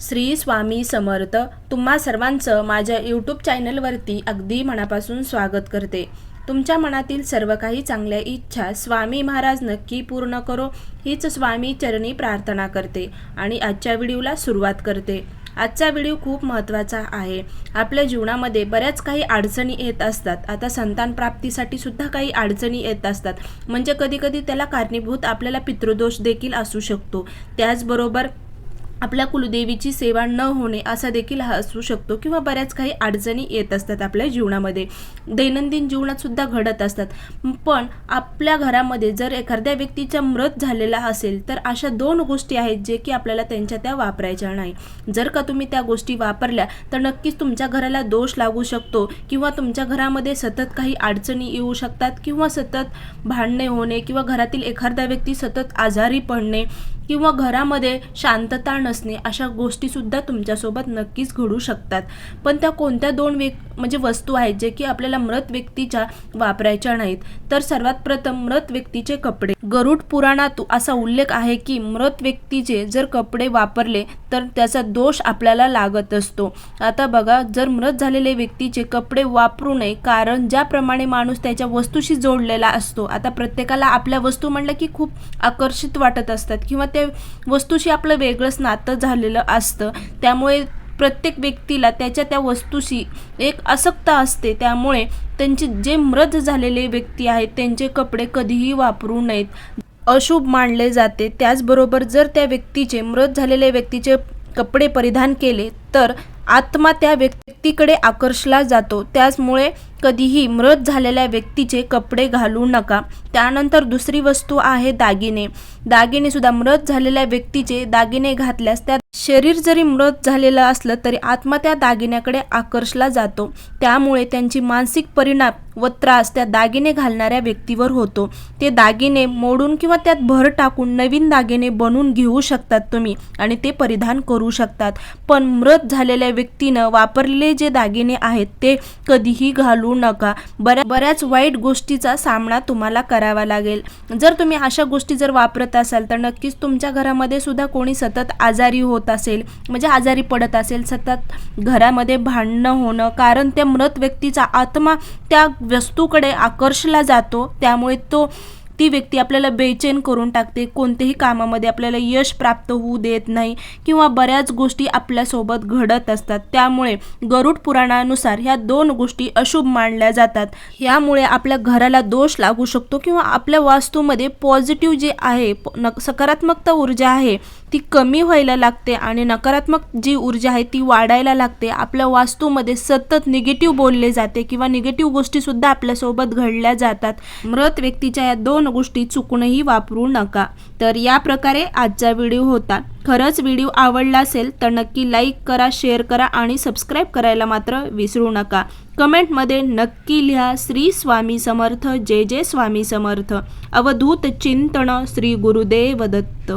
श्री स्वामी समर्थ. तुम्हा सर्वांचं माझ्या यूट्यूब चॅनलवरती अगदी मनापासून स्वागत करते. तुमच्या मनातील सर्व काही चांगल्या इच्छा स्वामी महाराज नक्की पूर्ण करो हीच स्वामी चरणी प्रार्थना करते आणि आजच्या व्हिडिओला सुरुवात करते. आजचा व्हिडिओ खूप महत्त्वाचा आहे. आपल्या जीवनामध्ये बऱ्याच काही अडचणी येत असतात. आता संतान प्राप्तीसाठी सुद्धा काही अडचणी येत असतात. म्हणजे कधीकधी त्याला कारणीभूत आपल्याला पितृदोष देखील असू शकतो. त्याचबरोबर आपल्या कुलदेवीची सेवा न होणे असा देखील हा असू शकतो किंवा बऱ्याच काही अडचणी येत असतात आपल्या जीवनामध्ये. दैनंदिन जीवनात सुद्धा घडत असतात. पण आपल्या घरामध्ये जर एखाद्या व्यक्तीचा मृत झालेला असेल तर अशा दोन गोष्टी आहेत जे की आपल्याला त्यांच्या त्या वापरायच्या नाही. जर का तुम्ही त्या गोष्टी वापरल्या तर नक्कीच तुमच्या घराला दोष लागू शकतो किंवा तुमच्या घरामध्ये सतत काही अडचणी येऊ शकतात किंवा सतत भांडणे होणे किंवा घरातील एखादा व्यक्ती सतत आजारी पडणे किंवा घरामध्ये शांतता नसणे अशा गोष्टीसुद्धा तुमच्यासोबत नक्कीच घडू शकतात. पण त्या कोणत्या दोन व्यक् म्हणजे वस्तू आहेत जे की आपल्याला मृत व्यक्तीच्या वापरायच्या नाहीत? तर सर्वात प्रथम मृत व्यक्तीचे कपडे. गरुड पुराणात असा उल्लेख आहे की मृत व्यक्तीचे जर कपडे वापरले तर त्याचा दोष आपल्याला लागत असतो. आता बघा जर मृत झालेले व्यक्तीचे कपडे वापरू नये कारण ज्याप्रमाणे माणूस त्याच्या वस्तूशी जोडलेला असतो आता प्रत्येकाला आपल्या वस्तू म्हणलं की खूप आकर्षित वाटत असतात किंवा त्या वस्तूशी आपलं वेगळंच नातं झालेलं असतं. त्यामुळे प्रत्येक व्यक्तीला त्याच्या त्या वस्तूशी एक आसक्ता असते. त्यामुळे त्यांचे जे मृत झालेले व्यक्ती आहेत त्यांचे कपडे कधीही वापरू नयेत. अशुभ मानले जाते. त्याचबरोबर जर त्या व्यक्तीचे मृत झालेल्या व्यक्तीचे कपडे परिधान केले तर आत्मा त्या व्यक्तीकडे आकर्षला जातो. त्याचमुळे कधीही मृत झालेल्या व्यक्तीचे कपडे घालू नका. त्यानंतर दुसरी वस्तू आहे दागिने. दागिने सुद्धा मृत झालेल्या व्यक्तीचे दागिने घातल्यास त्या शरीर जरी मृत झालेलं असलं तरी आत्मा त्या दागिन्याकडे आकर्षला जातो. त्यामुळे त्यांची मानसिक परिणाम व त्रास त्या दागिने घालणाऱ्या व्यक्तीवर होतो. ते दागिने मोडून किंवा त्यात भर टाकून नवीन दागिने बनवून घेऊ शकतात तुम्ही आणि ते परिधान करू शकतात. पण मृत झालेल्या व्यक्तीनं वापरलेले जे दागिने आहेत ते कधीही घालू नका. बऱ्या बऱ्याच वाईट गोष्टीचा सामना तुम्हाला करावा लागेल. जर तुम्ही अशा गोष्टी जर वापरत असाल तर नक्कीच तुमच्या घरामध्ये सुद्धा कोणी सतत आजारी होत असेल म्हणजे आजारी पडत असेल सतत घरामध्ये भांडणं होणं कारण त्या मृत व्यक्तीचा आत्मा त्या वस्तूकडे आकर्षला जातो त्यामुळे तो ती व्यक्ती आपल्याला बेचैन करून टाकते. कोणत्याही कामामध्ये आपल्याला यश प्राप्त होऊ देत नाही किंवा बऱ्याच गोष्टी आपल्यासोबत घडत असतात. त्यामुळे गरुड पुराणानुसार ह्या दोन गोष्टी अशुभ मानल्या जातात. यामुळे आपल्या घराला दोष लागू शकतो किंवा आपल्या वास्तूमध्ये पॉझिटिव्ह जे आहे प- सकारात्मकता ऊर्जा आहे ती कमी व्हायला लागते आणि नकारात्मक जी ऊर्जा आहे ती वाढायला लागते. आपल्या वास्तूमध्ये सतत निगेटिव्ह बोलले जाते किंवा निगेटिव्ह गोष्टीसुद्धा आपल्यासोबत घडल्या जातात. मृत व्यक्तीच्या या दोन गोष्टी चुकूनही वापरू नका. तर या प्रकारे आजचा व्हिडिओ होता. खरंच व्हिडिओ आवडला असेल तर नक्की लाईक करा शेअर करा आणि सबस्क्राईब करायला मात्र विसरू नका. कमेंटमध्ये नक्की लिहा श्री स्वामी समर्थ जय जय स्वामी समर्थ. अवधूत चिंतन श्री गुरुदेव दत्त